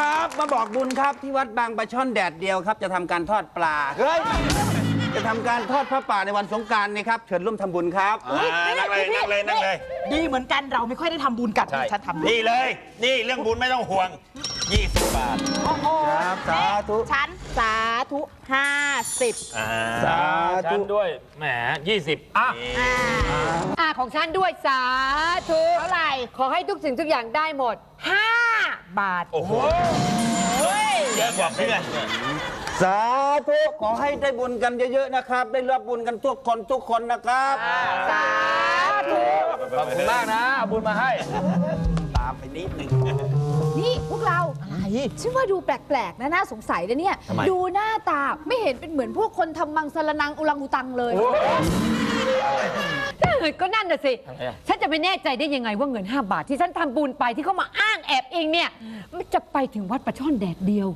วัสดีครับ มาบอกบุญครับที่วัดบางปลาช่อนแดดเดียวครับ จะทำการทอดปลา เฮ้ย จะทำการทอดพระป่าในวันสงกรารนี่ครับเชิญร่วมทำบุญครับ อ่านั่งเลยนั่งเลยนั่งเลย ดีเหมือนกันเราไม่ค่อยได้ทำบุญกันใช่ฉันทำบุญนี่เลย นี่เรื่องบุญไม่ต้องห่วง 20 บาท โอ้โหครับสาธุฉันสาธุห้าสิบอ่าสาฉัธุนด้วย แหม 20 อะอ่าของฉันด้วยสาธุเท่าไหร่ขอให้ทุกสิ่งทุกอย่างได้หมดห้าบาท โอ้โหเยอะกว่าเพื่อนสาธุขอให้ได้บุญกันเยอะๆนะครับ ได้รับบุญกันทุกคนทุกคนนะครับ สาธุ ขอบคุณมากนะเอาบุญมาให้ ตามไปนิดหนึ่งนี่พวกเรา ฉันว่าดูแปลกๆนะน่าสงสัยนะเนี่ย ทำไม ดูหน้าตาไม่เห็นเป็นเหมือนพวกคนทำมังสรนังอุลังอุตังเลย ก็นั่นน่ะสิฉันจะไปแน่ใจได้ยังไงว่าเงิน 5 บาทที่ฉันทำบุญไปที่เขามาอ้างแอบเองเนี่ย มันจะไปถึงวัดประช่อนแดดเดียว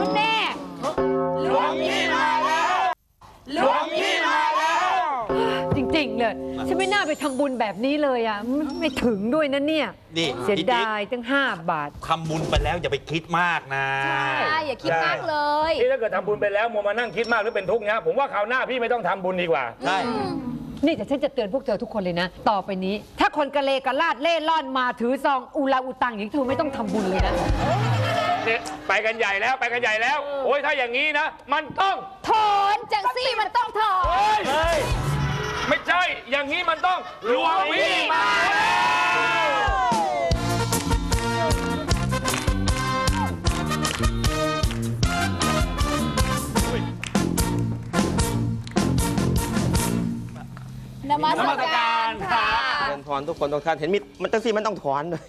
มันแน่ หลวงพี่มาแล้ว หลวงพี่มาแล้วจ ริง ๆ เลย ฉันไม่น่าไปทำบุญแบบนี้เลยอะมันไม่ถึงด้วยนะเนี่ย นี่เสียดายตั้ง 5 บาท ทำบุญไปแล้วอย่าไปคิดมากนะ ใช่อย่าคิดมากเลยที่ถ้าเกิดทำบุญไปแล้วมัวมานั่งคิดมากหรือเป็นทุกข์นะผมว่าคราวหน้าพี่ไม่ต้องทำบุญดีกว่า ใช่ นี่แต่ฉันจะเตือนพวกเธอทุกคนเลยนะ ต่อไปนี้ ถ้าคนกระเลกระลาดเล่ร่อนมาถือซองอุลาอุตังอย่างนี้เธอไม่ต้องทำบุญเลยนะ เนี่ยไปกันใหญ่แล้วไปกันใหญ่แล้ว โอ้ยถ้าอย่างนี้นะ มันต้อง ถอนจังซี่มันต้องถอน เฮ้ย ไม่ใช่ อย่างนี้มันต้องหลวงพี่มาแล้วนมัสการค่ะ เดินถอนทุกคนทุกท่านเห็นมีมันตั้งสี่มันต้องถอนด้วย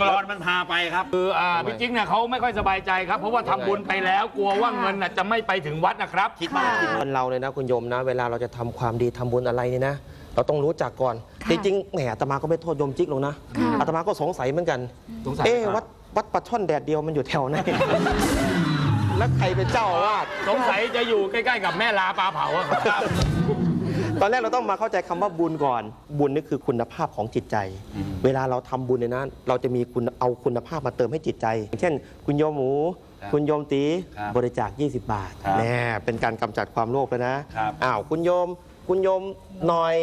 กรอนมันพาไปครับ คืออ่าพี่จิ๊กเนี่ยเขาไม่ค่อยสบายใจครับ เพราะว่าทำบุญไปแล้วกลัวว่าเงินน่ะจะไม่ไปถึงวัดนะครับ คิดมากคิดมากคนเราเลยนะคุณโยมนะ เวลาเราจะทำความดีทำบุญอะไรเนี่ยนะ เราต้องรู้จักก่อน จริงๆแหมอาตมาก็ไม่โทษโยมจิ๊กหรอกนะอาตมาก็สงสัยเหมือนกันสงสัยเอ๊ะครับ วัดวัดปลาช่อนแดดเดียวมันอยู่แถวไหน แล้วใครเป็นเจ้าอาวาส สงสัยจะอยู่ใกล้ ๆ กับแม่ลาปลาเผาอะครับ ตอนแรกเราต้องมาเข้าใจคำว่าบุญก่อน บุญนี่คือคุณภาพของจิตใจ เวลาเราทำบุญเนี่ยนะเราจะมีคุณเอาคุณภาพมาเติมให้จิตใจ เช่น คุณโยมหมูคุณโยมตีครับบริจาค 20 บาทครับแน่เป็นการกำจัดความโลภแล้วนะครับ อ้าวคุณโยม คุณโยมหน่อย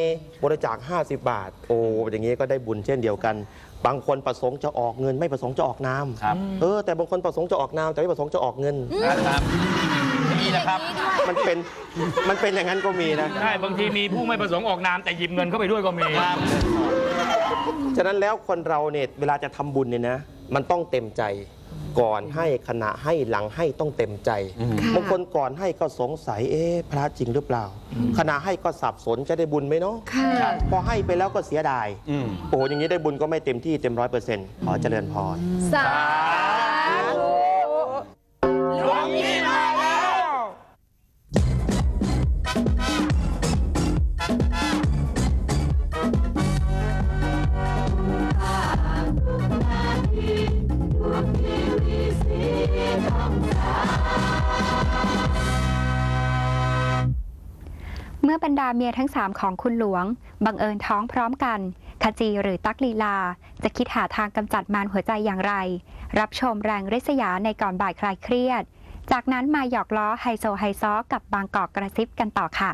บริจาค 50 บาท โอ้อย่างนี้ก็ได้บุญเช่นเดียวกัน บางคนประสงค์จะออกเงิน ไม่ประสงค์จะออกนามครับ เออแต่บางคนประสงค์จะออกนามแต่ไม่ประสงค์จะออกเงินนะครับ นี่นะครับ มันเป็นมันเป็นอย่างนั้นก็มีนะใช่บางทีมีผู้ไม่ประสงค์ออกนามแต่หยิบเงินเข้าไปด้วยก็มีฉะนั้นแล้วคนเราเนี่ยเวลาจะทำบุญเนี่ยนะ มันต้องเต็มใจก่อนให้ขณะให้หลังให้ต้องเต็มใจบางคนก่อนให้ก็สงสัยเอ๊ะพระจริงหรือเปล่า ขณะให้ก็สับสนจะได้บุญไหมเนาะพอให้ไปแล้วก็เสียดายอืมโอ้โหอย่างนี้ได้บุญก็ไม่เต็มที่เต็มร้อยเปอร์เซ็นต์ขอเจริญพรสาธุ มื่อบรรดาเมียทั้งสามของคุณหลวง บังเอิญท้องพร้อมกันขจีหรือตักลีลา จะคิดหาทางกำจัดมารหัวใจอย่างไร รับชมแรงริษยาในก่อนบ่ายคลายเครียด จากนั้นมาหยอกล้อไฮโซไฮซอกับบางกอกกระซิบกันต่อค่ะ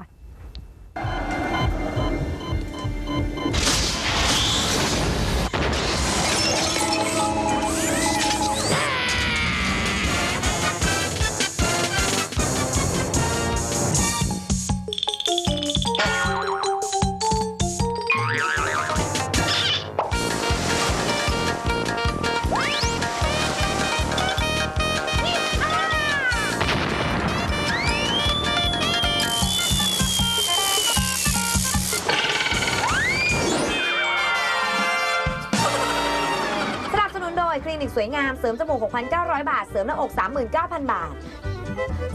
ามเสริมจมูก 6,900 บาท เสริมหน้าอก 39,000 บาท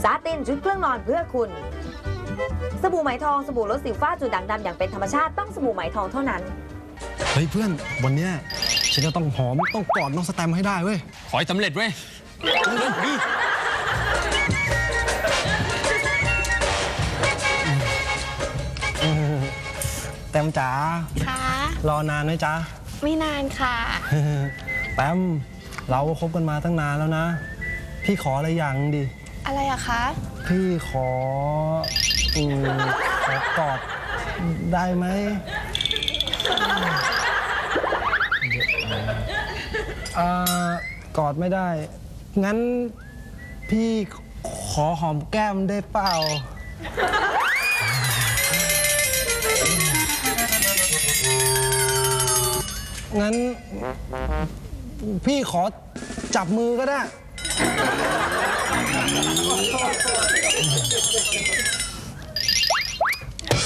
ซาตินชุดเครื่องนอนเพื่อคุณ สบู่ไหมทองสบู่ลดสิวฝ้าจุดด่างดำอย่างเป็นธรรมชาติต้องสบู่ไหมทองเท่านั้น เฮ้ยเพื่อนวันเนี้ยฉันจะต้องหอมต้องกอดน้องสแตมให้ได้เว้ย ขอให้สำเร็จเว้ยแตมจ๋าค่ะ รอนานไหมจ๊ะ ไม่นานค่ะ แตม เราก็คบกันมาตั้งนานแล้วนะ พี่ขออะไรอย่างดิ อะไรอะคะ พี่ขออืมขอกอดได้ไหมอ่ากอดไม่ได้ งั้นพี่ขอหอมแก้มได้เปล่า งั้น พี่ขอจับมือก็ได้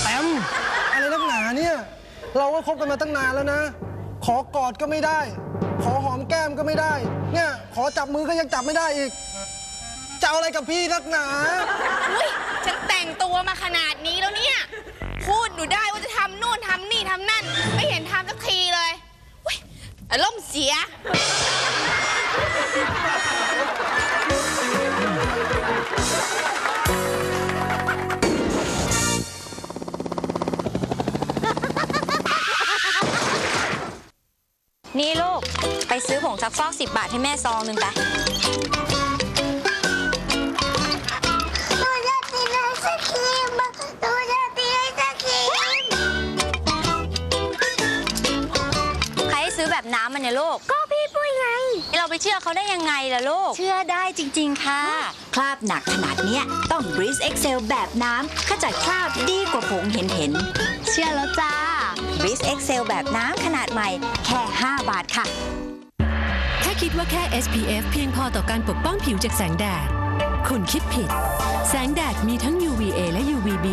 แอมอะไรนักหนาเนี่ย เราก็คบกันมาตั้งนานแล้วนะ ขอกอดก็ไม่ได้ ขอหอมแก้มก็ไม่ได้ เนี่ยขอจับมือก็ยังจับไม่ได้อีก จะเอาอะไรกับพี่นักหนา อุ้ยฉันแต่งตัวมาขนาดนี้แล้วเนี่ย พูดหนูได้ว่าจะทำนู่นทำนี่ทำนั่น ไม่เห็นทำสักทีเลยอุ้ย อารมณ์เสีย นี่ลูก ไปซื้อผงซักฟอก 10 บาทให้แม่ซองหนึ่งไป ซื้อแบบน้ำมันเนี่ยลูก ก็พี่ปุ้ยไง เราไปเชื่อเขาได้ยังไงล่ะลูก เชื่อได้จริง ๆ ค่ะ คราบหนักขนาดเนี้ยต้อง Breeze Excel แบบน้ำขจัดคราบดีกว่าผงเห็นเห็นเชื่อแล้วจ้า Breeze Excel แบบน้ำขนาดใหม่ แค่ 5 บาทค่ะแค่คิดว่าแค่ SPF เพียงพอต่อการปกป้องผิวจากแสงแดด คุณคิดผิด แสงแดดมีทั้ง UVA และ UVB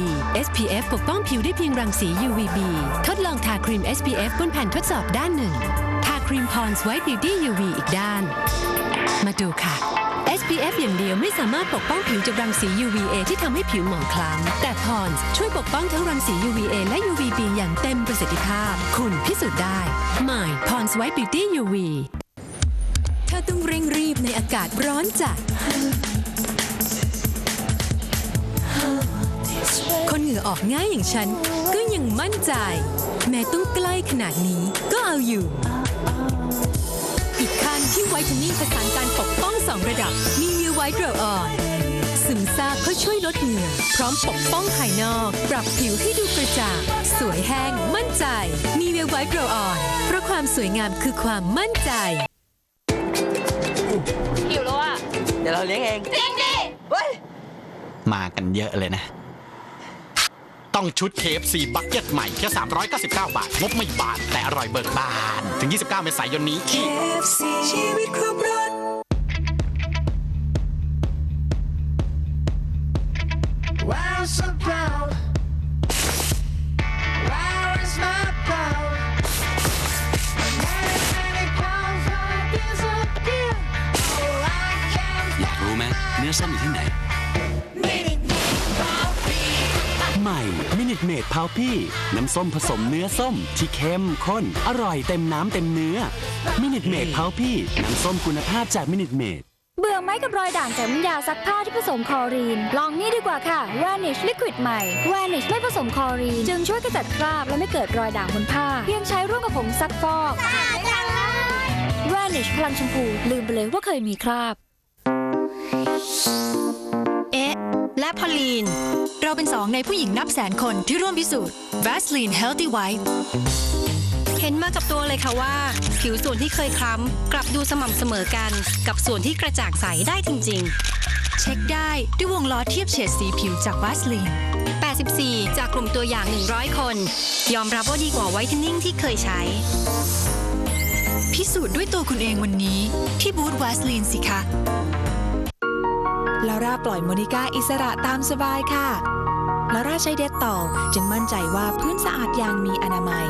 SPF ปกป้องผิวได้เพียงรังสี UVB ทดลองทาครีม SPF บนแผ่นทดสอบด้านหนึ่ง ทาครีม Pond's White Beauty UV อีกด้าน มาดูค่ะ SPF อย่างเดียวไม่สามารถปกป้องผิวจากรังสี UVA ที่ทำให้ผิวหมองคล้ำ แต่ Pond's ช่วยปกป้องทั้งรังสี UVA และ UVB อย่างเต็มประสิทธิภาพ คุณพิสูจน์ได้ ใหม่ Pond's White Beauty UV เธอต้องเร่งรีบในอากาศร้อนจัด คนเหงื่อออกง่ายอย่างฉัน ก็ยังมั่นใจ แม้ต้องใกล้ขนาดนี้ก็เอาอยู่ อีกขั้นที่ไวท์เทนนิ่งผสานการปกป้อง2ระดับ มีเย w ไวท์โรออนซึมซาบเพื่อช่วยลดเหงื่อ พร้อมปกป้องภายนอก ปรับผิวให้ดูกระจ่างสวยแห้งมั่นใจ มีเวลไวท์โรออนเพราะความสวยงามคือความมั่นใจหิวแล้วอะเดี๋ยวเราเลี้ยงเอง จริงดิมากันเยอะเลยนะ ต้องชุด KFC บักเก็ตใหม่แค่399 บาท งบไม่บานแต่อร่อยเบิกบาน ถึง 29 เมษายนนี้ที่ชีวิตครบรถอยากรู้ไหมเนื้อส้มอยู่ที่ไหน ใหม่มินิ m เมดพาวพี่ น้ำส้มผสมเนื้อส้ม ที่เข้มข้น อร่อยเต็มน้ำเต็มเนื้อมินิ m เมดพาวพี่ น้ำส้มคุณภาพจากมินิ m เมดเบื่อไหมกับรอยด่างจากน้ำยาซักผ้าที่ผสมคลอรีน ลองนี่ดีกว่าค่ะ Vanish Liquid ใหม่ Vanish ไม่ผสมคลอรีน จึงช่วยกำจัดคราบและไม่เกิดรอยด่างบนผ้า เพียงใช้ร่วมกับผงซักฟอก Vanish พลังชมพู ลืมไปเลยว่าเคยมีคราบ เอ๊ะ และพอลีน เราเป็นสองในผู้หญิงนับแสนคนที่ร่วมพิสูจน์ Vaseline Healthy White เห็นมากับตัวเลยค่ะว่า ผิวส่วนที่เคยคล้ำ กลับดูสม่ำเสมอกัน กับส่วนที่กระจ่างใสได้จริง ๆ เช็คได้ด้วยวงล้อเทียบเฉดสีผิวจาก Vaseline 84 จากกลุ่มตัวอย่าง 100 คน ยอมรับว่าดีกว่าไวท์เทนนิ่งที่เคยใช้ พิสูจน์ด้วยตัวคุณเองวันนี้ ที่บูธ Vaseline สิคะลาร่าปล่อยโมนิก้าอิสระตามสบายค่ะ ลาร่าใช้เด็ดต่อจึงมั่นใจว่าพื้นสะอาดอย่างมีอนามัย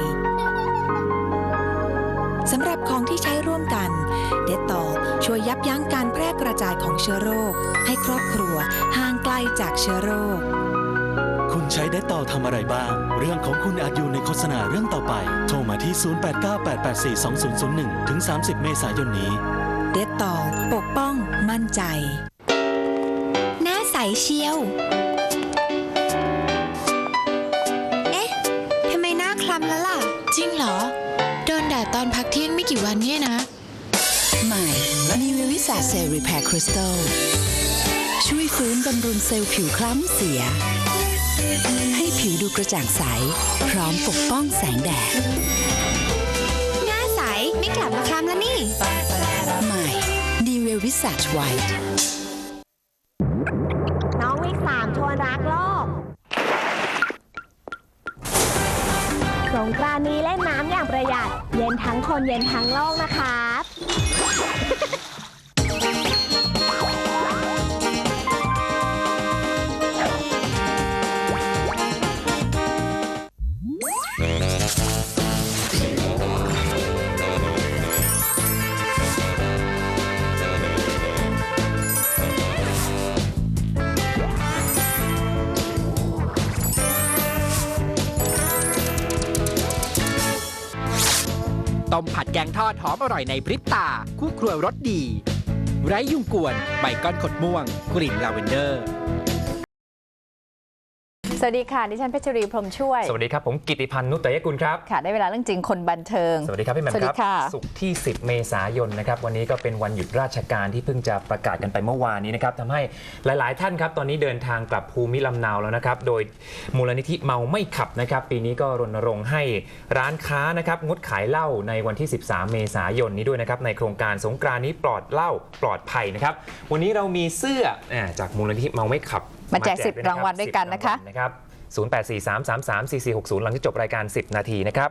สำหรับของที่ใช้ร่วมกัน เด็ดต่อช่วยยับยั้งการแพร่กระจายของเชื้อโรค ให้ครอบครัวห่างไกลจากเชื้อโรค คุณใช้ได้ต่อทำอะไรบ้าง เรื่องของคุณอาจอยู่ในโฆษณาเรื่องต่อไป โทรมาที่ 0898842001 ถึง 30 เมษายนนี้ เด็ดต่อปกป้องมั่นใจ หน้าใสเชียว วันเนี่ยนะ ใหม่นิววิสาเซลรีแพร์คริสตัลช่วยฟื้นบำรุงเซลล์ผิวคล้ำเสีย ให้ผิวดูกระจ่างใส พร้อมปกป้องแสงแดด หน้าใส ไม่กลับมาคล้ำแล้วนี่ ใหม่นิววิสาไวท์ ประหยัด เย็นทั้งคนเย็นทั้งโลกนะครับ ต้มผัดแกงทอดหอมอร่อยในพริบตา คู่ครัวรสดี ไร้ยุงกวน ใบก้อนขดม่วง กลิ่นลาเวนเดอร์ วัสดีค่ะ ดิฉันเพชรรีพรหมช่วย สวัสดีครับ ผมกิติพันธ์นุตตยกุลครับค่ะ ได้เวลาเรื่องจริงคนบันเทิง สวัสดีครับพี่แหม่มสวัสคดีรับค่ะศุกร์ที่ 10 เมษายนนะครับวันนี้ก็เป็นวันหยุดราชการที่เพิ่งจะประกาศกันไปเมื่อวานนี้นะครับทำให้หลาย ๆ ท่านครับตอนนี้เดินทางกลับภูมิลำเนาแล้วนะครับโดยมูลนิธิเมาไม่ขับนะครับปีนี้ก็รณรงค์ให้ร้านค้านะครับงดขายเหล้าในวันที่ 13 เมษายนนี้ด้วยนะครับในโครงการสงกรานต์นี้ปลอดเหล้าปลอดภัยนะครับวันนี้เรามีเสื้ออ่าจากมูลนิธิเมาไม่ขับ มาแจกด้วย10รางวัลด้วยกันนะคะ10รางวัลนะครับ 0843334460 หลังจากจบรายการ 10 นาทีนะครับ